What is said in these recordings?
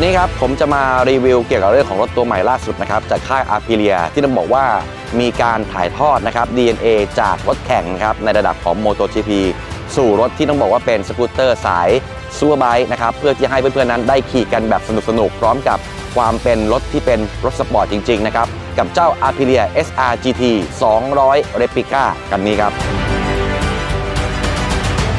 วันนี้ครับผมจะมารีวิวเกี่ยวกับเรื่องของรถตัวใหม่ล่าสุดนะครับจากค่าย a p i l i a ที่ต้องบอกว่ามีการถ่ายทอดนะครับ DNA จากรถแข่งนะครับในระดับของ MotoGP สู่รถที่ต้องบอกว่าเป็นสกูตเตอร์สายซูเปอร์ไบค์นะครับเพื่อที่ให้เพื่อนๆนั้นได้ขี่กันแบบสนุกๆพร้อมกับความเป็นรถที่เป็นรถสปอร์ตจริง ๆ นะครับ กับเจ้า a p i l i a SR GT 200 Replica กันนี้ครับ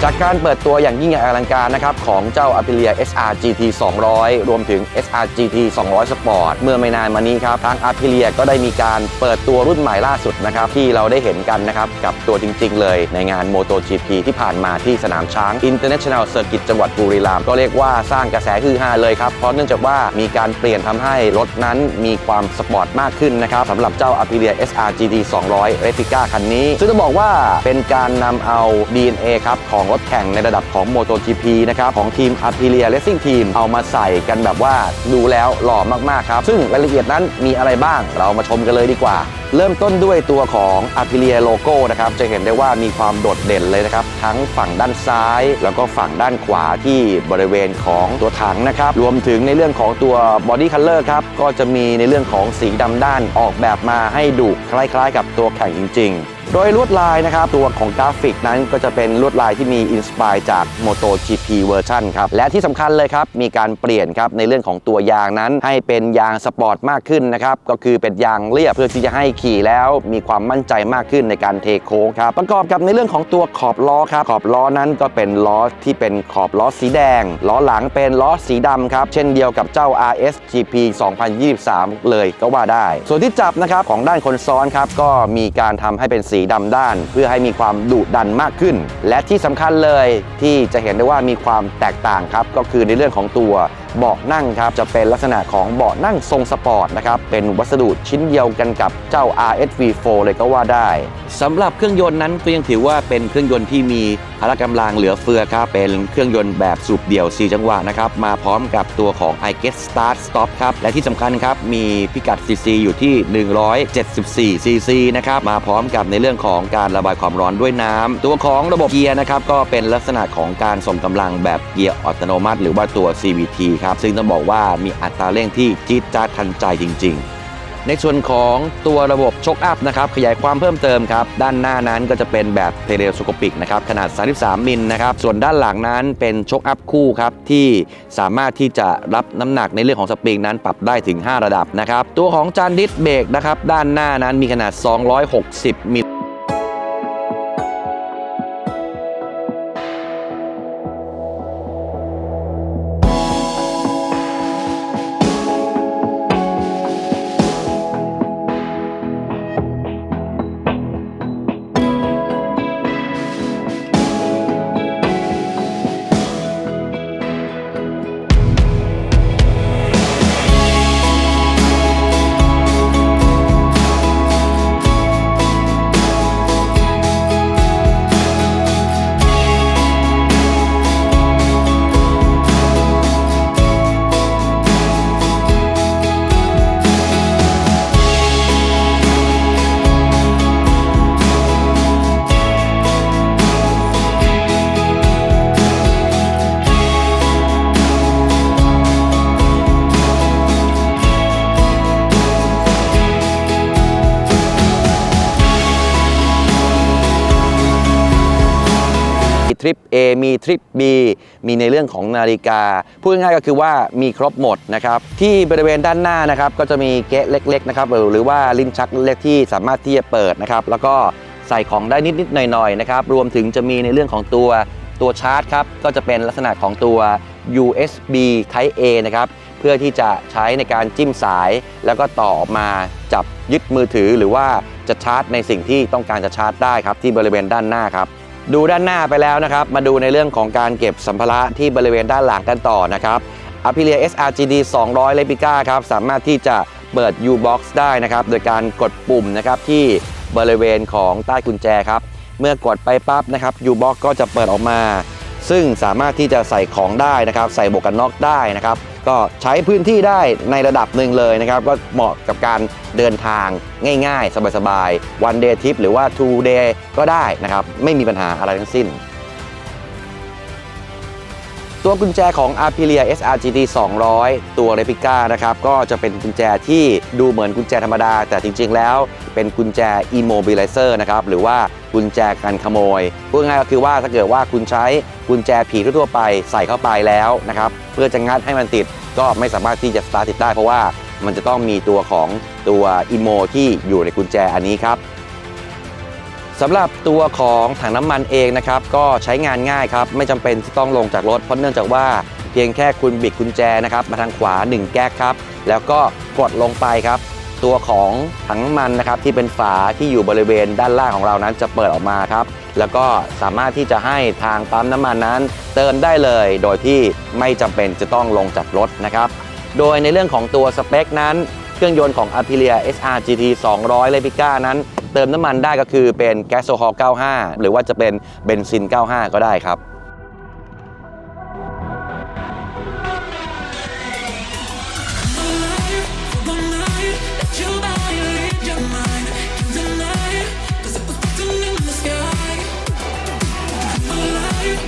จากการเปิดตัวอย่างยิ่งใหญ่อลังการนะครับของเจ้า a p i l i a SR GT 200 รวมถึง SR GT 200 Sport เมื่อไม่นานมานี้ครับ ทาง a p i l i a ก็ได้มีการเปิดตัวรุ่นใหม่ล่าสุดนะครับ ที่เราได้เห็นกันนะครับ กับตัวจริง ๆ เลยในงาน MotoGP ที่ผ่านมาที่สนามช้าง International Circuit จังหวัดบุรีรัมย์ก็เรียกว่าสร้างกระแสฮือฮาเลยครับ เพราะเนื่องจากว่ามีการเปลี่ยนทำให้รถนั้นมีความสปอร์ตมากขึ้นนะครับสำหรับเจ้า a p i l i a SR GT 200 Replica คันนี้ซึ่งต้องบอกว่าเป็นการนำเอา DNA ครับของรถแข่งในระดับของ MotoGP นะครับของทีม Aprilia Racing Team เอามาใส่กันแบบว่าดูแล้วหล่อมากๆครับ ซึ่งรายละเอียดนั้นมีอะไรบ้าง เรามาชมกันเลยดีกว่า เริ่มต้นด้วยตัวของ Aprilia Logo นะครับจะเห็นได้ว่ามีความโดดเด่นเลยนะครับ ทั้งฝั่งด้านซ้าย แล้วก็ฝั่งด้านขวาที่บริเวณของตัวถังนะครับรวมถึงในเรื่องของตัว Body Color ครับก็จะมีในเรื่องของสีดำด้านออกแบบมาให้ดูคล้ายๆ กับตัวแข่งจริง ๆ โดยลวดลายนะครับตัวของกราฟิกนั้นก็จะเป็นลวดลายที่มีอินสปายจาก MotoGP เวอร์ชันครับ และที่สำคัญเลยครับ มีการเปลี่ยนครับในเรื่องของตัวยางนั้นให้เป็นยางสปอร์ตมากขึ้นนะครับ ก็คือเป็นยางเรียบเพื่อที่จะให้ขี่แล้วมีความมั่นใจมากขึ้นในการเทโค้งครับ ประกอบกับในเรื่องของตัวขอบล้อครับ ขอบล้อนั้นก็เป็นล้อที่เป็นขอบล้อสีแดง ล้อหลังเป็นล้อสีดำครับ เช่นเดียวกับเจ้า RSGP 2023 เลยก็ว่าได้ ส่วนที่จับนะครับของด้านคนซ้อนครับก็มีการทำให้เป็นสีดำด้าน เพื่อให้มีความดุดันมากขึ้น และที่สำคัญเลยที่จะเห็นได้ว่ามีความแตกต่างครับก็คือในเรื่องของตัว เบาะนั่งครับจะเป็นลักษณะของเบาะนั่งทรงสปอร์ตนะครับเป็นวัสดุชิ้นเดียวกันกับเจ้า RSV4 เลยก็ว่าได้สำหรับเครื่องยนต์นั้นก็ยังถือว่าเป็นเครื่องยนต์ที่มีพละกำลังเหลือเฟือครับเป็นเครื่องยนต์แบบสูบเดี่ยว 4 จังหวะนะครับมาพร้อมกับตัวของ i g e t Start Stop ครับและที่สำคัญครับมีพิกัด CC อยู่ที่ 174 CC นะครับมาพร้อมกับในเรื่องของการระบายความร้อนด้วยน้ำตัวของระบบเกียร์นะครับก็เป็นลักษณะของการส่งกำลังแบบเกียร์อัตโนมัติ หรือว่าตัว CVT ครับ ซึ่งต้องบอกว่ามีอัตราเร่งที่จี๊ดจ๊าดทันใจจริง ๆ ในส่วนของตัวระบบชกอัพนะครับ ขยายความเพิ่มเติมครับ ด้านหน้านั้นก็จะเป็นแบบเทเลสโคปิกนะครับ ขนาด 33 มิลนะครับ ส่วนด้านหลังนั้นเป็นชกอัพคู่ครับ ที่สามารถที่จะรับน้ำหนักในเรื่องของสปริงนั้นปรับได้ถึง 5 ระดับนะครับ ตัวของจานดิสเบรกนะครับ ด้านหน้านั้นมีขนาด 260 มิล A มีทริป B มีในเรื่องของนาฬิกา พูดง่ายๆก็คือว่ามีครบหมดนะครับ ที่บริเวณด้านหน้านะครับก็จะมีเกะเล็กๆนะครับหรือว่าลิ้นชักเล็กที่สามารถที่จะเปิดนะครับ แล้วก็ใส่ของได้นิดๆหน่อยๆนะครับ รวมถึงจะมีในเรื่องของตัวตัวชาร์จครับ ก็จะเป็นลักษณะของตัว USB Type A นะครับ เพื่อที่จะใช้ในการจิ้มสาย แล้วก็ต่อมาจับยึดมือถือหรือว่าจะชาร์จในสิ่งที่ต้องการจะชาร์จได้ครับ ที่บริเวณด้านหน้าครับ ดูด้านหน้าไปแล้วนะครับ มาดูในเรื่องของการเก็บสัมภาระที่บริเวณด้านหลังกันต่อนะครับ Aprilia SRGD 200 Replica ครับสามารถที่จะเปิด U-Box ได้นะครับ โดยการกดปุ่มนะครับที่บริเวณของใต้กุญแจครับ เมื่อกดไปปั๊บนะครับ U-Box ก็จะเปิดออกมา ซึ่งสามารถที่จะใส่ของได้นะครับ ใส่หมวกกันน็อกได้นะครับ ก็ใช้พื้นที่ได้ในระดับหนึ่งเลยนะครับ ก็เหมาะกับการเดินทางง่ายๆ สบายๆ one day trip หรือว่า two day ก็ได้นะครับ ไม่มีปัญหาอะไรทั้งสิ้นตัวกุญแจของ a p i l i a SRGT 200 ตัว Replica นะครับ ก็จะเป็นกุญแจที่ดูเหมือนกุญแจธรรมดา แต่จริงๆแล้วเป็นกุญแจ Immobilizer นะครับ หรือว่า กุญแจกันขโมยพูดง่ายก็คือว่าถ้าเกิดว่าคุณใช้กุญแจผีทั่วไปใส่เข้าไปแล้วนะครับเพื่อจะงัดให้มันติดก็ไม่สามารถที่จะสตาร์ทติดได้เพราะว่ามันจะต้องมีตัวของตัว Immo ที่อยู่ในกุญแจอันนี้ครับสำหรับตัวของถังน้ำมันเองนะครับก็ใช้งานง่ายครับไม่จำเป็นที่ต้องลงจากรถเพราะเนื่องจากว่าเพียงแค่คุณบิดกุญแจนะครับมาทางขวา 1 แก๊กครับแล้วก็กดลงไปครับ ตัวของถังมันนะครับที่เป็นฝาที่อยู่บริเวณด้านล่างของเรานั้นจะเปิดออกมาครับ แล้วก็สามารถที่จะให้ทางปั๊มน้ำมันนั้น เติมได้เลย โดยที่ไม่จำเป็นจะต้องลงจากรถนะครับ โดยในเรื่องของตัวสเปคนั้น เครื่องยนต์ของ Aprilia SR GT 200 Replica นั้น เติมน้ำมันได้ก็คือเป็นแก๊สโซฮอล95 หรือว่าจะเป็นเบนซิน 95 ก็ได้ครับ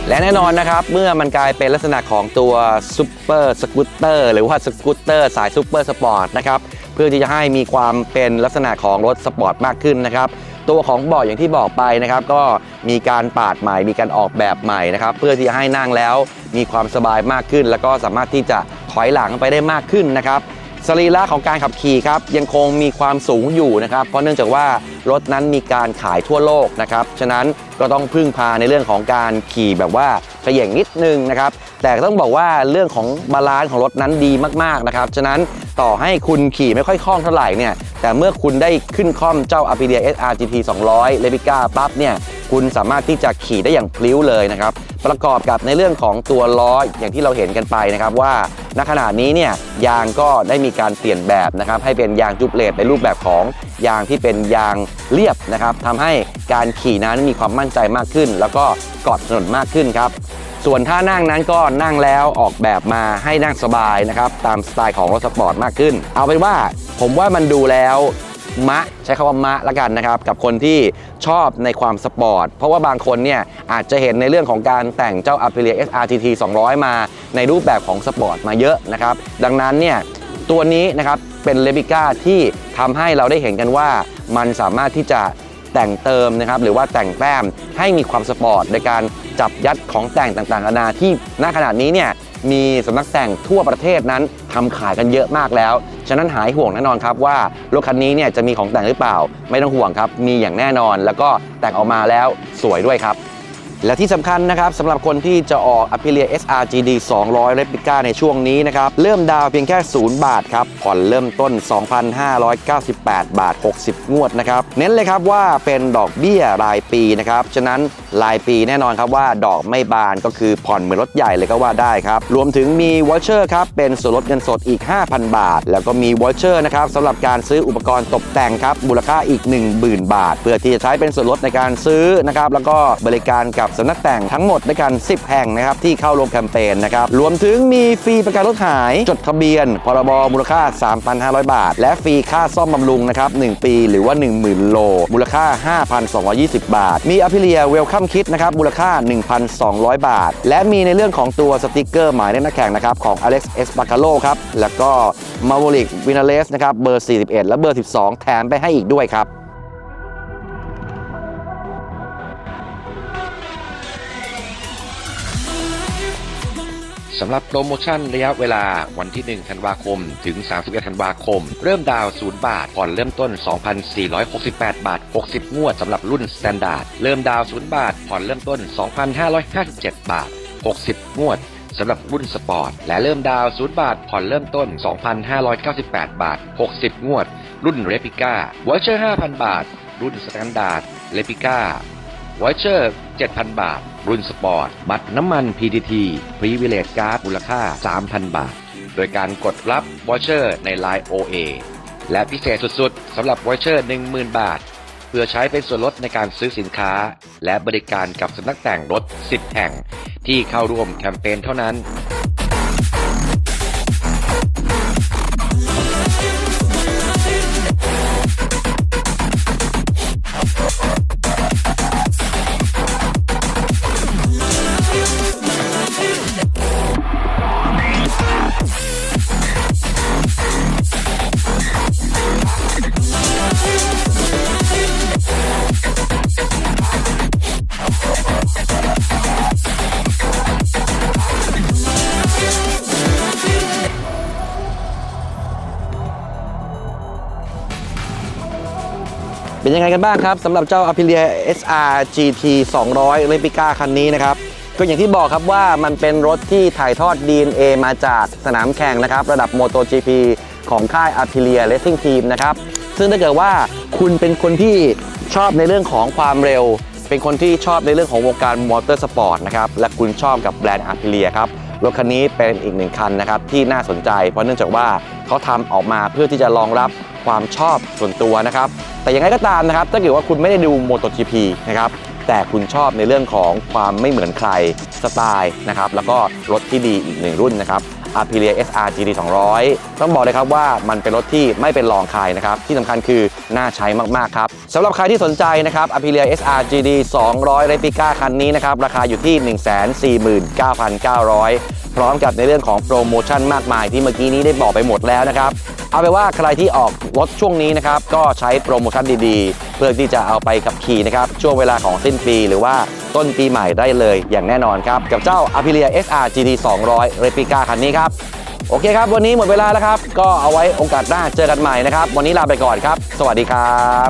และแน่นอนนะครับเมื่อมันกลายเป็นลักษณะของตัวซูเปอร์สกูตเตอร์หรือว่าสกูตเตอร์สายซูเปอร์สปอร์ตนะครับเพื่อที่จะให้มีความเป็นลักษณะของรถสปอร์ตมากขึ้นนะครับตัวของเบาะอย่างที่บอกไปนะครับ ก็มีการปาดใหม่ มีการออกแบบใหม่นะครับ เพื่อที่จะให้นั่งแล้วมีความสบายมากขึ้น แล้วก็สามารถที่จะถอยหลังไปได้มากขึ้นนะครับ สรีระของการขับขี่ครับยังคงมีความสูงอยู่นะครับเพราะเนื่องจากว่ารถนั้นมีการขายทั่วโลกนะครับฉะนั้นก็ต้องพึ่งพาในเรื่องของการขี่แบบว่าเขย่งนิดนึงนะครับแต่ต้องบอกว่าเรื่องของบาลานซ์ของรถนั้นดีมากๆนะครับฉะนั้นต่อให้คุณขี่ไม่ค่อยคล่องเท่าไหร่เนี่ยแต่เมื่อคุณได้ขึ้นคล่อมเจ้า Aprilia SR GT 200 Replica ปั๊บเนี่ย คุณสามารถที่จะขี่ได้อย่างพลิ้วเลยนะครับ ประกอบกับในเรื่องของตัวล้ออย่างที่เราเห็นกันไปนะครับว่าณขณะนี้เนี่ยยางก็ได้มีการเปลี่ยนแบบนะครับให้เป็นยางจุบเลตในรูปแบบของยางที่เป็นยางเรียบนะครับทำให้การขี่นั้นมีความมั่นใจมากขึ้น แล้วก็เกาะถนนมากขึ้นครับส่วนท่านั่งนั้นก็นั่งแล้วออกแบบมาให้นั่งสบายนะครับตามสไตล์ของรถสปอร์ตมากขึ้น เอาเป็นว่าผมว่ามันดูแล้ว มะ ใช้คำว่ามะละกันนะครับ กับคนที่ชอบในความสปอร์ต เพราะว่าบางคนเนี่ยอาจจะเห็นในเรื่องของการแต่งเจ้า Aprilia SRTT 200 มาในรูปแบบของสปอร์ตมาเยอะนะครับ ดังนั้นเนี่ยตัวนี้นะครับเป็นเลบิก้าที่ทำให้เราได้เห็นกันว่า มันสามารถที่จะแต่งเติมนะครับหรือว่าแต่งแต้มให้มีความสปอร์ตในการจับยัดของแต่งต่างๆนานาที่ณขณะนี้เนี่ย มีสำนักแต่งทั่วประเทศนั้นทำขายกันเยอะมากแล้ว ฉะนั้นหายห่วงแน่นอนครับว่ารถคันนี้เนี่ยจะมีของแต่งหรือเปล่า ไม่ต้องห่วงครับ มีอย่างแน่นอน แล้วก็แต่งออกมาแล้วสวยด้วยครับ และที่สำคัญนะครับสำหรับคนที่จะออก Aprilia SR GD 200 Replica ในช่วงนี้นะครับ เริ่มดาวเพียงแค่ 0 บาทครับ ผ่อนเริ่มต้น 2,598 บาท 60 งวดนะครับ เน้นเลยครับว่าเป็นดอกเบี้ยรายปีนะครับ ฉะนั้นรายปีแน่นอนครับว่าดอกไม่บานก็คือผ่อนเหมือนรถใหญ่เลยก็ว่าได้ครับ รวมถึงมีวอเชอร์ครับเป็นส่วนลดเงินสดอีก 5,000 บาท แล้วก็มีวอเชอร์นะครับสำหรับการซื้ออุปกรณ์ตกแต่งครับมูลค่าอีก 10,000 บาท เพื่อที่จะใช้เป็นส่วนลดในการซื้อนะครับแล้วก็บริการกับสำนักแต่งทั้งหมดด้วยกัน 10 แห่งนะครับที่เข้าร่วมแคมเปญนะครับรวมถึงมีฟรีประกันรถหาย จดทะเบียน พรบมูลค่า 3,500 บาท และฟรีค่าซ่อมบำรุงนะครับ1ปีหรือว่า 10,000 โล มูลค่า 5,220 บาท มีอ p ิเลียเวลคัมคิดนะครับมูลค่า 1,200 บาท และมีในเรื่องของตัวสติกเกอร์หมายเลขนักแข่งนะครับของ Alex e s p a c a l o ครับแล้วก็มา v o l i c v i n a l e s นะครับเบอร์ 41 และเบอร์ 12 แถมไปให้อีกด้วยครับ สำหรับโปรโมชั่นระยะเวลาวันที่ 1 ธันวาคม ถึง 31 ธันวาคม เริ่มดาว 0 บาท ผ่อนเริ่มต้น 2,468 บาท 60 งวดสำหรับรุ่น Standard เริ่มดาว 0 บาท ผ่อนเริ่มต้น 2,557 บาท 60 งวดสำหรับรุ่นสปอร์ต และเริ่มดาว0บาท ผ่อนเริ่มต้น 2,598 บาท 60 งวด รุ่นเรปิก้าวอเชอร์ 5,000 บาท รุ่นสแตนดาร์ด เรปิก้า วอเชอร์ 7,000 บาท รุ่นสปอร์ต บัตรน้ำมัน PTT พรีเวลเลตการ์ดมูลค่า 3,000 บาท โดยการกดรับวอเชอร์ใน Line OA และพิเศษสุดๆสำหรับวอเชอร์ 10,000 บาท เพื่อใช้เป็นส่วนลดในการซื้อสินค้า และบริการกับสำนักแต่งรถ 10 แห่ง ที่เข้าร่วมแคมเปญเท่านั้น เป็นยังไงกันบ้างครับสำหรับเจ้า Aprilia SR GT 200 Replica คันนี้นะครับก็อย่างที่บอกครับว่ามันเป็นรถที่ถ่ายทอด DNA มาจากสนามแข่งนะครับ ระดับ MotoGP ของค่าย Aprilia Racing Team นะครับ ซึ่งถ้าเกิดว่าคุณเป็นคนที่ชอบในเรื่องของความเร็ว เป็นคนที่ชอบในเรื่องของวงการมอเตอร์สปอร์ตนะครับ และคุณชอบกับแบรนด์ Aprilia ครับ รถคันนี้เป็นอีกหนึ่งคันนะครับที่น่าสนใจ เพราะเนื่องจากว่า เขาทำออกมาเพื่อที่จะรองรับความชอบส่วนตัวนะครับ แต่อย่างไรก็ตามนะครับ ถ้าเกิดว่าคุณไม่ได้ดู MotoGP นะครับแต่คุณชอบในเรื่องของความไม่เหมือนใครสไตล์นะครับแล้วก็รถที่ดีอีกหนึ่งรุ่นนะครับ Aprilia SR GT 200 ต้องบอกเลยครับว่ามันเป็นรถที่ไม่เป็นรองใครนะครับ ที่สำคัญคือน่าใช้มาก ๆ ครับสำหรับใครที่สนใจนะครับ Aprilia SR GT 200 Replica คันนี้นะครับ ราคาอยู่ที่ 149,900พร้อมกับในเรื่องของโปรโมชั่นมากมายที่เมื่อกี้นี้ได้บอกไปหมดแล้วนะครับ เอาไปว่าใครที่ออกรถช่วงนี้นะครับ ก็ใช้โปรโมชั่นดีๆ เพื่อที่จะเอาไปขับขี่นะครับ ช่วงเวลาของสิ้นปีหรือว่า ต้นปีใหม่ได้เลยอย่างแน่นอนครับ กับเจ้า Aprilia SR GT 200 Replica คันนี้ครับ โอเคครับ วันนี้หมดเวลาแล้วครับ ก็เอาไว้โอกาสหน้าเจอกันใหม่นะครับ วันนี้ลาไปก่อนครับ สวัสดีครับ